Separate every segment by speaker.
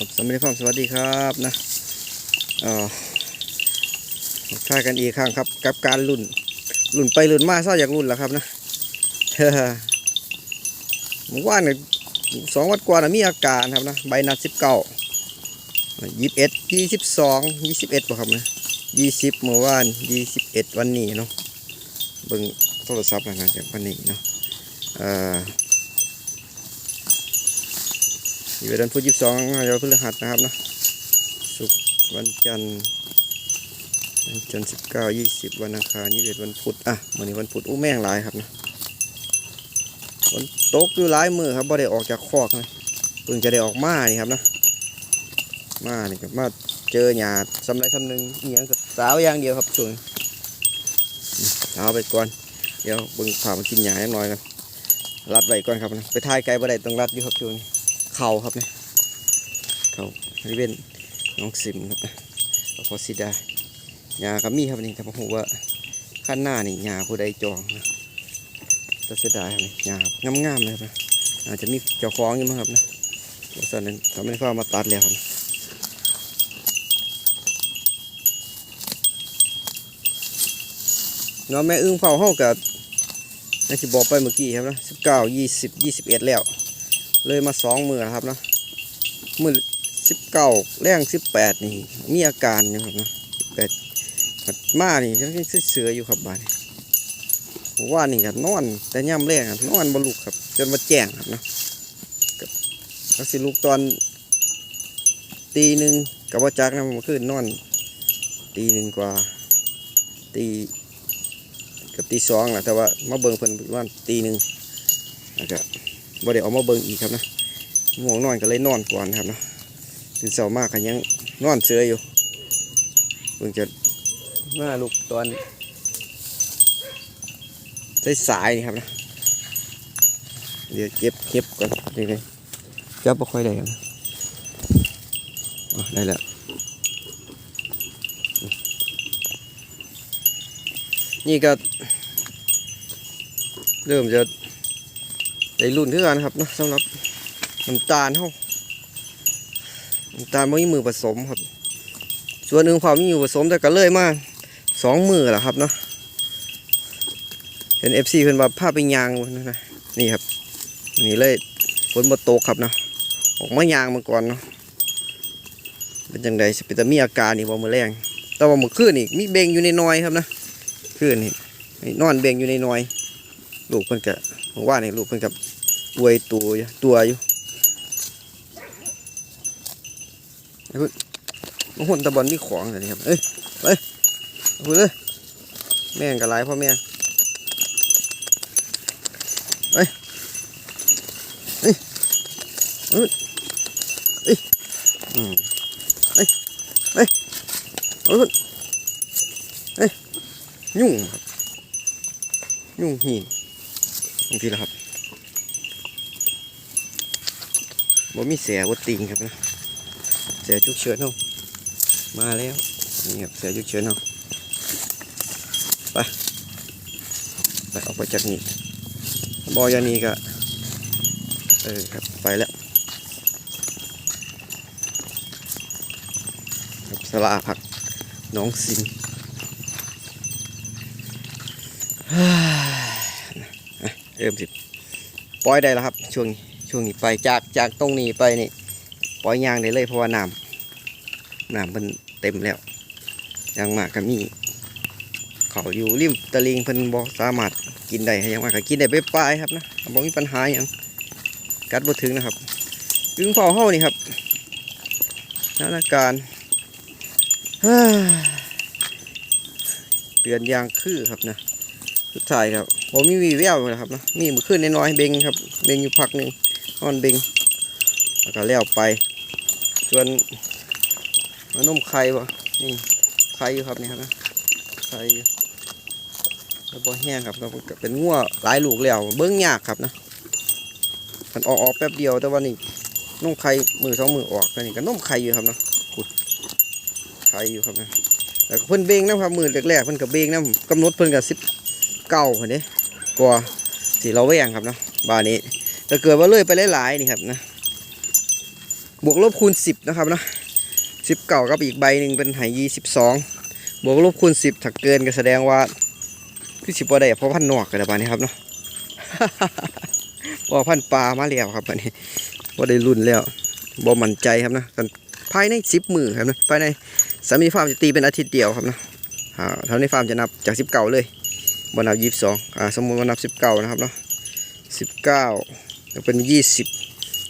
Speaker 1: ครับสวัสดีครับสวัสดีครับนะเอ่อท่ากันอีกครั้งครับ กับการลุ่นลุ่นไปลุ่นมาเศร้าอยากลุ่นแล้วครับนะเมื่อวานเนี่ยสองวันกว่านะมีอาการครับนะใบนัดสิบเก้ายี่สิบเอ็ดยี่สิบสองยี่สิบเอ็ดป่ะครับนะยี่สิบเมื่อวานยี่สิบเอ็ดวันนี้เนาะเบิ่งโทรศัพท์นะจากวันนี้เนาะเอ่อ อยู่เดือนพุธยี่สิบสองเราพฤหัสนะครับนะศุกร์วันจันทร์วันจันทร์สิบเก้ายี่สิบวันอังคารยี่สิบวันพุธอะวันนี้วันพุธอู้แม่งหลายครับนะฝนตกอยู่หลายมือครับบ่ได้ออกจากคอกนะเพิ่งจะได้ออกมานี่ครับนะมานี่ครับมาเจอหยาดสำไรสำหนึ่งอหย่างกับสาวอย่างเดียวครับช่วงนี้อืมสาไปก่อนเดี๋ยวเบิ่งผ่ามากินหยาอย่างน้อยกันรัดไว้ก่อนครับนะไปทายไกลบ่ได้ต้องรัดอยู่ครับช่วงนี้ เขาครับเนี่ยเข่าริเวนน้องซิมครับนะแล้วพอสิดายากับมีครับนี่แต่ผมว่าขั้นหน้านี่ยาผู้ใดจองนะจะเสียดายครับนี่ยางามๆเลยครับนะอาจจะมีเจ้าของอยู่มั้งครับนะบริษัทนั้นทำให้ฟ้ามาตัดแล้วครับนะเนาะแม่อึ้งเผาเฮากับนั่นที่บอกไปเมื่อกี้ครับนะสิบเก้ายี่สิบยี่สิบเอ็ดแล้ว เลยมาสองมือแล้วครับนะมือสิบเก้าแรงสิบแปดนี่ มีอาการอยู่ครับนะสิบแปดผัดมานี่ยังเสืออยู่ครับบ้านผมว่านี่ครับนอน แต่ย่ำแรงครับนอนบรลุกครับ จนมาแจ้งครับนะก็สิลุกตอนตีหนึ่งกับว่าจักนะมื่อคืนนอน ตีหนึ่งกว่า ตีกับตีสองแหละแต่ว่ามาเบิ่งเพิ่นประมาตีหนึ่งแล้วก็บ่ ได้เออกมาเบิ่งอีกครับนะง่วงนอนก็เลยนอนก่อนครับนะตื่นเช้ามากก็ยังนอนเสืออยู่เพิ่งจะมาลุกตอนใสายนี่ครับนะเดี๋ยวเก็บเก็บก่อนนี่เลยจับบ่ค่อยได้ครับได้แล้วนี่ก็เริ่มจะ ได้รุ่นคือกันครับเนาะสำหรับน้ำตาลเฮาน้ำตาลไม่มีมือผสมครับ ส่วนหนึ่งความมีมือผสมแต่ก็เลยมาสองมือแหละครับเนาะเห็นเอฟซีเพิ่นว่าผ้าไปยางนะนะนี่ครับนี่เลยฝนมาตกครับเนาะออกมายางมาก่อนเนาะเป็นจังไดสิเป็นแต่มีอาการนี่บ่มือแรงแต่ว่ามื่อคืนนี่มีเบงอยู่ในน้อยครับนะคืนนี่นี่นอนเบงอยู่ในน้อย ลูกเพิ่นก็ผมว่านี่ลูกเพิ่นกับ อวยตัวอยู่ตัวอยู่ไอ้พิ่นมันหุ่นตะบอลมีของอะไรครับ เอ้ยเอาพุ่นเลยแม่งกับหลายพ่อแม่งเอ้ยเอาพุ่นเอ้ยอืมเอ้ยเอ้ยเอาพุ่นเอ้ยยุ่งครับยุ่งหีนบางทีละครับ บ่มีเสียบ่ติงครับนะเสียจุกเฉินเนาะมาแล้วนี่ครับเสียจุกเฉินเนาะไปไปออกไปจากนี่บอยานีก็เออครับไปแล้วครับสลาผักน้องสิงเริ่มสิ ปล่อยได้แล้วครับ ช่วงนี้ ช่วงนี้ไปจากจากตรงนี้ไปนี่ปล่อยยางได้เลยเพราะว่าน้ำน้ำมันเต็มแล้วยางมากก็มีเขาอยู่ริมตะลิงเพิ่นบ่สามารถกินได้ให้ยังมากก็กินได้ไปปลายๆครับนะบ่มีปัญหาหยังกัดบ่ถึงนะครับยึงเผาเฮานี่ครับสถานการณ์ฮ่าเปลี่ยนยางคือครับนะสุดท้ายครับผมมีวีแววเลยครับนะมีมือขึ้นน้อยๆเบงครับเบงอยู่พักหนึ่ง นอนเบงแล้วก็แล้วไปส่วนมานมไข่บ่นี่ไข่อยู่ครับนี่ครับนะไข่อยู่แล้วบ่แห้งครับแล้วก็เป็นงัวหลายลูกแล้วเบิ้งยากครับนะมันออกออกแป๊บเดียวแต่ว่านี่นุ่มไข่มือสองมือออกแต่นี่ก็นุ่มไข่อยู่ครับนะขุดไข่อยู่ครับนะแต่เพิ่นเบงนะครับมือแรกๆเพิ่นกับเบงนะกำหนดเพิ่นกับสิบเก่าคนนี้กลัวสีเราแวงครับนะบ้านนี้ ถ้าเกิดว่าเลื่อยไปหลายๆนี่ครับนะ บวกลบคูณสิบนะครับเนาะสิบเก่ากับอีกใบหนึ่งเป็นหายยี่สิบสองบวกลบคูณสิบถ้าเกินก็แสดงว่าคือสิบบ่ได้เพราะพันนอกกันแล้วบานี้ครับเนาะว่าพันปลามาแล้วครับบัดนี้ว่าได้รุ่นแล้วบ่มั่นใจครับนะกันภายในสิบมือครับนะภายในสามีฟาร์มจะตีเป็นอาทิตย์เดียวครับนะอ่าเท่าในฟาร์มจะนับจากสิบเก่าเลยบ่นับยี่สิบสองอ่าสมมติว่านับสิบเก่านะครับเนาะสิบเก้า ก็เป็นยี่สิบ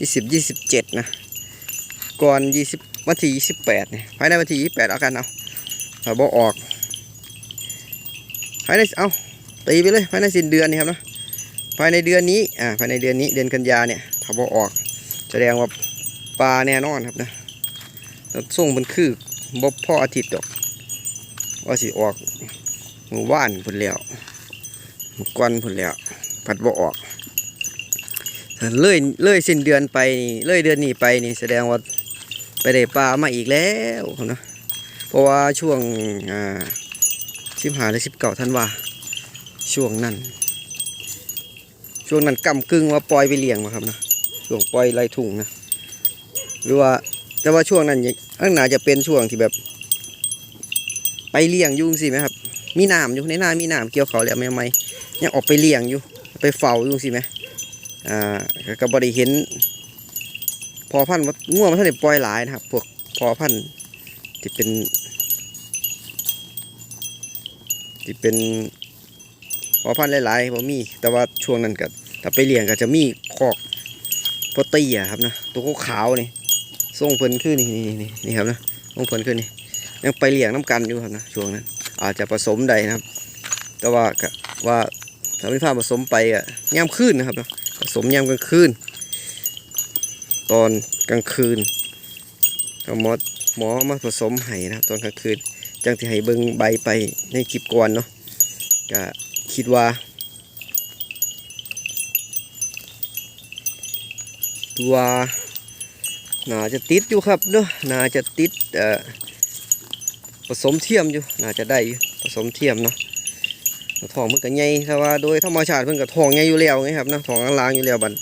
Speaker 1: ยี่สิบยี่สิบเจ็ดนะ ก่อนยี่สิบวันที่ยี่สิบแปดเนี่ยภายในวันที่ยี่สิบแปดเอากันเอาถ้าบออกภายในเอาตีไปเลยภายในสิ้นเดือนนี่ครับนะภายในเดือนนี้อ่าภายในเดือนนี้เดือนกันยาเนี่ยถ้าบอออก แสดงว่าปลาแน่นอนครับนะแล้วส่งมันคือบบพ่ออาทิตย์ดอกว่าสิออกหมู่บ้านพุ่นแล้วหมู่ก้อนพุ่นแล้วผัดบอออก เลยเลยสิ้นเดือนไปนี่เลยเดือนนี้ไปนี่แสดงว่าไปได้ปลามาอีกแล้วครับนะเพราะว่าช่วงอ่าสิบหาหรือสิบเก้าธันว่าช่วงนั้น ช่วงนั้นกำกึ่งว่าปล่อยไปเลี้ยงมาครับนะช่วงปล่อยไล่ทุ่งนะหรือว่าแต่ว่าช่วงนั้นข้งหนาจะเป็นช่วงที่แบบ ไปเลี้ยงยุ่งสิไหมครับ มีน้ำอยู่ในน้ามีน้ำเกี่ยวเขาแล้วไม่ไม่ยังออกไปเลี้ยงอยู่ ไปเฝ้าอยุ่จั่งสิไหม อ่าก็บริเห็น พอพันธุ์ง่วงมันท่านได้ปล่อยหลายนะครับ พวกพอพันธุ์ที่เป็นที่เป็นพอพันธุ์หลายๆผมมี แต่ว่าช่วงนั้นก็ถ้าไปเลี้ยงก็จะมีคอกโปรตีอะครับนะตัวขาวนี่ส่งเพิ่นขึ้นนี่นี่นี่นี่ครับนะส่งเพิ่นขึ้นนี่ยังไปเลี้ยงน้ำกันอยู่ครับนะช่วงนั้นอาจจะผสมใดนะครับ แต่ว่าก็ว่า ถ้าไม่พาผสมไปอะย่ำคืนนะครับผสมย่ำกลางคืน ตอนกลางคืนก็หมอหมอมาผสมให้นะครับ ตอนกลางคืนจังที่ให้เบิงใบไปในคลิปก่อนเนาะก็คิดว่าตัวน่าจะติดอยู่ครับเนาะน่าจะติดผสมเทียมอยู่น่าจะได้ผสมเทียมเนาะ ทองมันก็ใหญ่แต่ว่าโดยธรรมชาติเพิ่นก็ทองใหญ่อยู่แล้วไงครับนะทองล้างอยู่แล้วบัด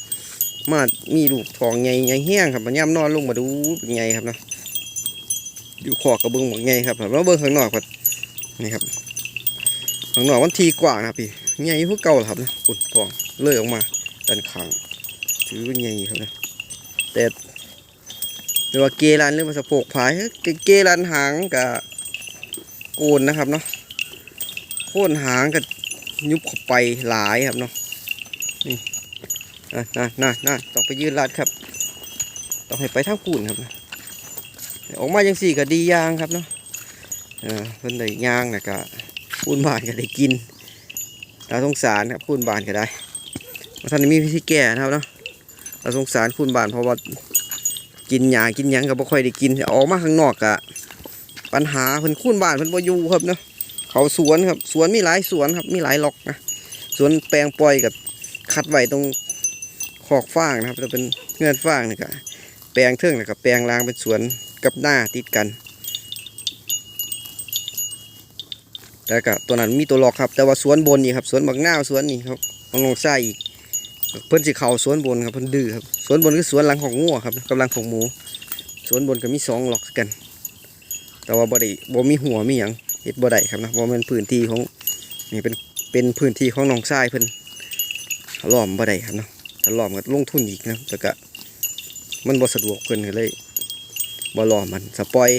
Speaker 1: มามีลูกทองใหญ่ใหญ่แห้งครับมันย่ำนอนลงมาดูเป็นไงครับนะอยู่ขอกกระเบื้องหมดไงครับแล้วเบื้องข้างนอกครับนี่ครับข้างนอกมันทีกว่านะครับพี่ใหญ่พวกเก่าครับนะปุ่นทองเลื่อยออกมาด้านข้างถือว่าใหญ่ครับนะแต่หรือว่าเกลันหรือว่าสะโพกผายเกเกลันหางกับโกนนะครับเนาะ ค่นหางกับยุบเข้าไปหลายครับเนาะนี่น่ะน่ะน่ะน่ะต้องไปยืนรัดครับ ต้องให้ไปทางปูนครับนะออกมาจังสี่ก็ดียางครับเนาะเออเพิ่นได้ยางนะก็พูนบานก็ได้กินเราสงสารครับพูนบานก็ได้ว่าท่านมีวิธีแก้นะครับเนาะเราสงสารพูนบานเพราะว่ากินหญ้ากินยังก็บ่ค่อยได้กินออกมาข้างนอกกะปัญหาเพิ่นคูนบานเพิ่นบ่อยู่ครับเนาะ เขาสวนครับ สวนมีหลายสวนครับ มีหลายล็อกนะสวนแปลงปล่อยกับคัดไว้ตรงขอกฟางนะครับจะเป็นเงื่อนฟางนี่ก็แปลงเทิงแล้วก็แปลงรางเป็นสวนกับหน้าติดกันแต่ก็ตัวนั้นมีตัวล็อกครับ แต่ว่าสวนบนนี่ครับสวนบักหน้าสวนนี่ครับของลงไส้อีก เพิ่นสิเข่าสวนบนครับเพิ่นดื้อครับสวนบนคือสวนหลังของงัวครับกำลังของหมูสวนบนก็มีสองล็อกกัน แต่ว่าบ่ได้บ่มีหัวมีหยัง เฮ็ดบ่ได้ครับนะเพราะมันพื้นที่ของนี่เป็นเป็นพื้นที่ของน้องทรายเพิ่นล้อมบ่ได้ครับเนาะถ้าล้อมก็ลงทุนอีกนะแต่ก็มันบ่สะดวกเพิ่นก็เลยบ่ล้อมมันสปอย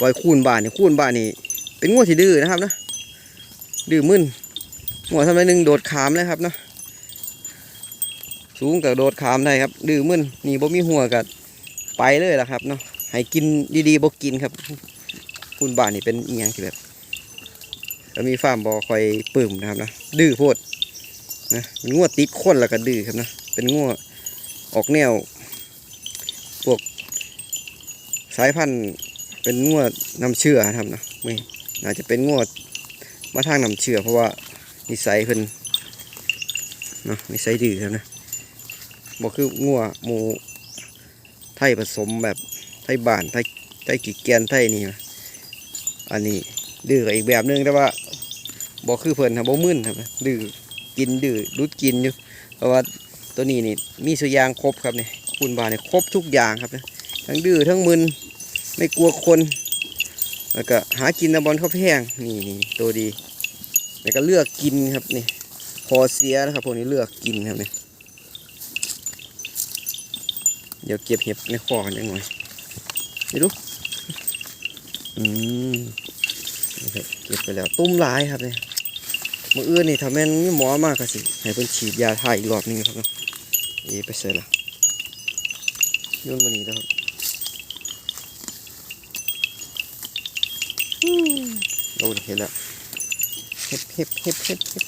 Speaker 1: ปล่อยคูนบ้านนี่คูนบ้านนี่เป็นงัวที่ดื้อนะครับนะดื้อมึนงัวทำไมหนึ่งโดดขามเลยครับเนาะสูงกับโดดขามได้ครับ ดื้อมึนนี่บ่มีหัวกับไปเลยละครับเนาะให้กินดีๆบ่กินครับ คุณบ้านนี่เป็นอีหยังที่แบบ แล้วมีฟาร์มบ่คอยปื้มนะครับนะดื้อโพดนะเป็นงัวติดคนแล้วก็ดื้อครับนะเป็นงัวออกแนวพวกสายพันธุ์เป็นงวดน้ำเชื่อครับนะไม่น่าจะเป็นงวดมาทางน้ำเชื่อ เพราะว่านิสัยเพิ่นเนาะนิสัยดื้อครับนะบอกคืองัวหมูไทยผสมแบบไทยบ้านไทยไทยกีแกนไทยนี่นะอันนี้ ดื้ออีกแบบหนึงแต่ว่าบอกคือเพิ่นครับบ่มึนครับดื้อกินดื้อรุดกินอยู่เพราะว่าตัวนี้นี่มีสุยางครบครับเนี่ยคุณบาเนี่ยครบทุกอย่างครับนะทั้งดื้อทั้งมึนไม่กลัวคนแล้วก็หากินตะบอลข้าวแพงนี่นี่ตัวดีแล้วก็เลือกกินครับนี่คอเสียนะครับพวกนี้เลือกกินครับเนี่ยเดี๋ยวเก็บเห็บในคอกันหน่อยดูอืม นี่ครับเก็บไปแล้วตุ้มหลายครับเนี่ยมืออื่นนี่ถ้าแม่นมีหมอมากก็สิให้เพิ่นฉีดยาถ่ายอีกรอบนึงครับเนาะเอไปเสร็จละยุ่นมานี่แล้วครับโอ้เห็นแล้วเห็บเห็บเห็บเห็บเห็บ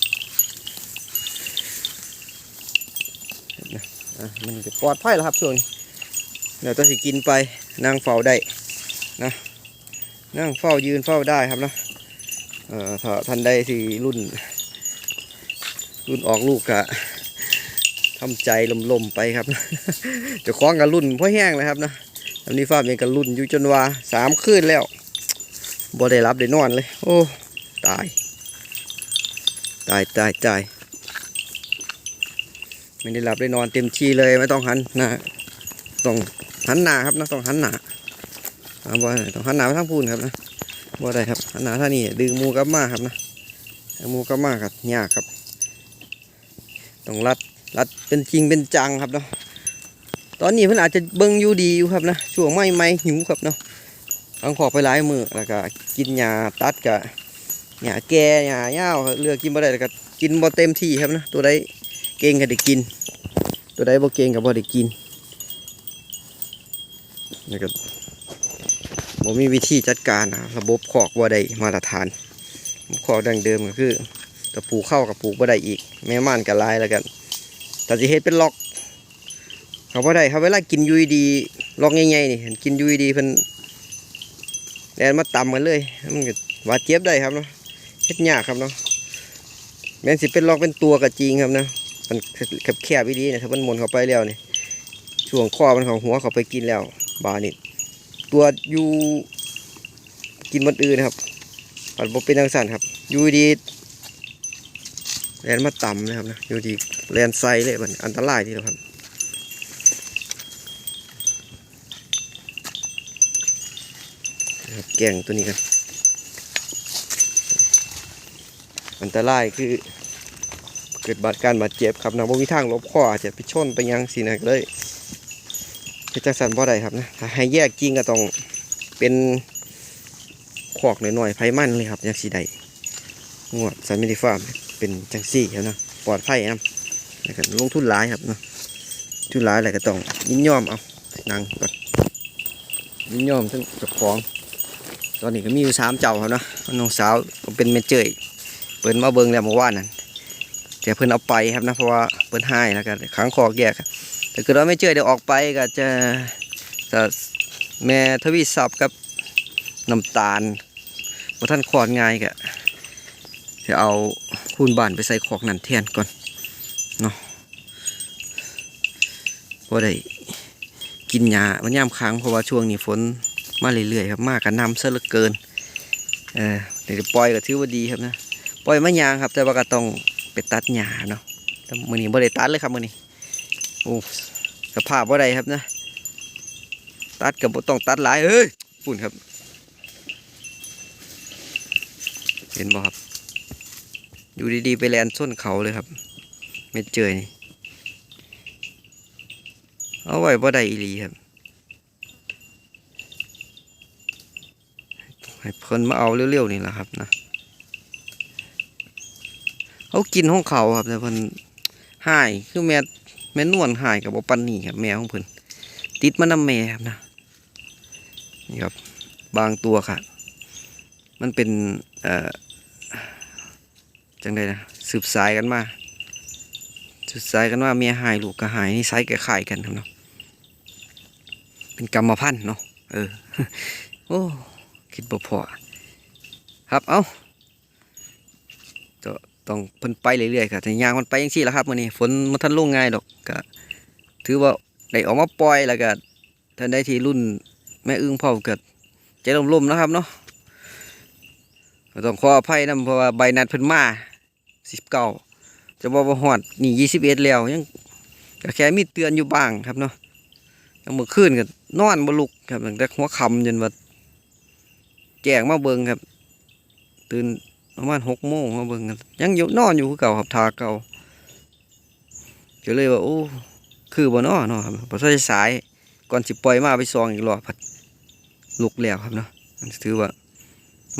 Speaker 1: นะอะมันจะปลอดภัยแล้วครับช่วงนี้เดี๋ยวจะสิกินไปนั่งเฝ้าได้นะนั่งเฝ้ายืนเฝ้าได้ครับนะเอ่อ ถ้าท่านใดที่รุ่น รุ่นออกลูกกะทำใจลมๆไปครับจะคล้องกับรุ่นพ่อแห้งเลยครับนะอันนี้ฟ้าร์มเองกับรุ่นอยู่จนว่าสามคืนแล้วบ่ได้รับได้นอนเลย โอ้ตาย ตายตายตายไม่ได้หลับได้นอนเต็มที่เลยไม่ต้องหันหน้าต้องหันหน้าครับนะต้องหันหน้าเอาได้ต้องหันหน้าไปทางพูนครับนะ บ่ได้ครับหนาท่านี้ดึงมูกับมาครับนะมูกับมาครับยากครับต้องรัดรัดเป็นจริงเป็นจังครับเนาะตอนนี้เพิ่นอาจจะเบิ่งอยู่ดีอยู่ครับนะช่วงไม่ไม่หิวครับเนาะอังขอกไปหลายมือแล้วก็กินหญ้าตัดกับหญ้าแก่หญ้าเหี่ยวเลือกกินบ่ได้แล้วก็กินบ่เต็มที่ครับนะตัวใดเก่งก็ได้กิน ตัวใดบ่เก่งก็บ่ได้กินแล้วก็ บ่มีวิธีจัดการนะระบบขอกบ่ได้มาตรฐานขอกดังเดิมก็คือถ้าปลูกเข้ากับปลูกบ่ได้อีก แม่ม่านก็หลายแล้วกันแต่สิเฮ็ดเป็นล็อก เขาบ่ได้เขาเวลากินอยูดีล็อกใหญ่ๆนี่กินอยูดีเพิ่นแดนมาต่ำกันเลยมันก็บาดเจ็บได้ครับเนาะเฮ็ดยากครับเนาะแม้นสิเป็นล็อกเป็นตัวก็จริงครับนะมันแคบแคบวิดีนะถ้ามันมนเข้าไปแล้วนี่ช่วงข้อมันของหัวเขาไปกินแล้วบานี่ ตัวอยู่กินมันอื่นครับปัดบเป็นทางสั่นครับอยู่ดีแลนมาต่ำนะครับนะอยู่ดีแลนไซเลยมันอันตรายทีเดียวครับแกงตัวนี้กันอันตรายคือ เกิดบาดการบาดเจ็บครับนะว่ามีทางลบข้ออาจจะไปชนไปยังสินะเลย เพชรสันบ่ได้ครับนะถ้าให้แยกจริงก็ต้องเป็นขอกหน่อยๆไผมันเลยครับยังสีใดงวดสันมินิฟาร์มเป็นจังซี่ครับนะปลอดภัยนะนะครับลงทุนหลายครับเนาะทุนหลายอะไรก็ต้องยินยอมเอานั่งก่อนยินยอมทั้งจ้าของ ตอนนี้ก็มีอยู่สามเจ้าครับเนาะน้องสาวเป็นแม่เจยเพิ่นมาเบิงแล้วเมื่อวานนั้นแต่เพิ่นเอาไปครับนะเพราะว่าเพิ่นให้แล้วก็ขังคอแยก ครับแต่คือเราไม่เจยเดี๋ยวออกไปก็จะจะแม่ทวีศัพท์กับน้ำตาลว่าท่านคอดง่ายก็จะเอาคูนบานไปใส่คอกนั่นแทนก่อนเนาะพอได้กินยามันย่ำค้างเพราะว่าช่วงนี้ฝนมาเรื่อยๆครับมากกันนำซะเหลือเกินเออเดี๋ยวปล่อยก็ถือว่าดีครับนะปล่อยมายางครับ แต่ว่าก็ต้องไปตัดหญ้าเนาะแต่มือนี้บ่ได้ตัดเลยครับมือนี้ โอ้สภาพบ่ได้ครับนะ ตัดกับต้องตัดหลายเอ้ยปุ่นครับ เห็นบ่ครับ อยู่ดีๆ ไปแลนส้นเขาเลยครับเม็ดเจยนี่ เอาไว้บ่ได้อีหลีครับ ให้เพิ่นมาเอาเร็วๆนี่แหละครับนะเขากินของเขาครับแต่เพิ่นหายคือแม่ แม่นวลหายกับปันนี่ครับแม่ของเพิ่นติดมานำแม่ครับนะนี่ครับบางตัวค่ะ มันเป็นเอ่อจังไดนะสืบสายกันมาสืบสายกันว่าเมียหายลูกก็หายนี่ไซส์คล้ายกันครับเนาะเป็นกรรมพันธุ์เนาะเออโอ้คิดบ่พอครับเอาจะ ต้องเพิ่นไปเรื่อยๆครับแต่ยางมันไปยังซี่แล้วครับมื้อนี้ฝนมันทันลงง่ายดอกก็ถือว่าได้ออกมาปล่อยแล้วก็ท่านได้ที่รุ่นแม่อึ้งพ่อเกิดใจลมๆนะครับเนาะต้องขออภัยนํเพราะว่าใบนัดเพิ่นมา19จะบอกว่าฮอดนี่21แล้วยังแค่มีเตือนอยู่บ้างครับเนาะเอามื่อคืนก็นอนบ่ลุกครับตั้งแต่หัวค่ำจนว่าแจ้งมาเบิงครับ ตื่น ประมาณหกโมงมาเบิ่งกันยังอยู่นอนอยู่คือเก่าครับทาเก่าก็เลยว่าโอ้คือบ่นาะเนาะครับพอสายก่อนสิปล่อยมาไปซองอีกรอบพัดลุกแล้วครับเนาะถือว่า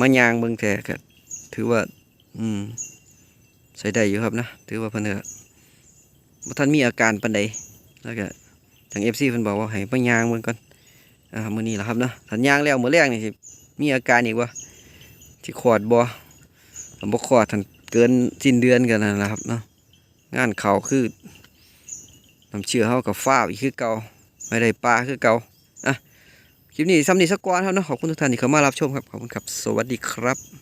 Speaker 1: มายางเบิ่งแต่ก็ถือว่า อืมใส่ได้อยู่ครับนะถือว่าเพิ่นก็บ่ทันมีอาการปานใดแล้วก็ทาง FC เพิ่นบอกว่าให้ไปยางเบิ่งก่อนอ่ามื้อนี้ล่ะครับเนาะถ้านยางแล้วมื้อแรกนี่สิมีอาการอีกบ่สิขอดบ่ ถ้าบ่ขอดทันเกินสิ้นเดือนกันนั่นะครับเนาะงานเขาคือน้ำเชื่อเขากับฟ้าอีกคือเก่าไม่ได้ปลาคือเก่าอะคลิปนี้ซ้ำนี้สักก่อนครับเนาะขอบคุณทุกท่านที่เข้ามารับชมครับขอบคุณครับ สวัสดีครับ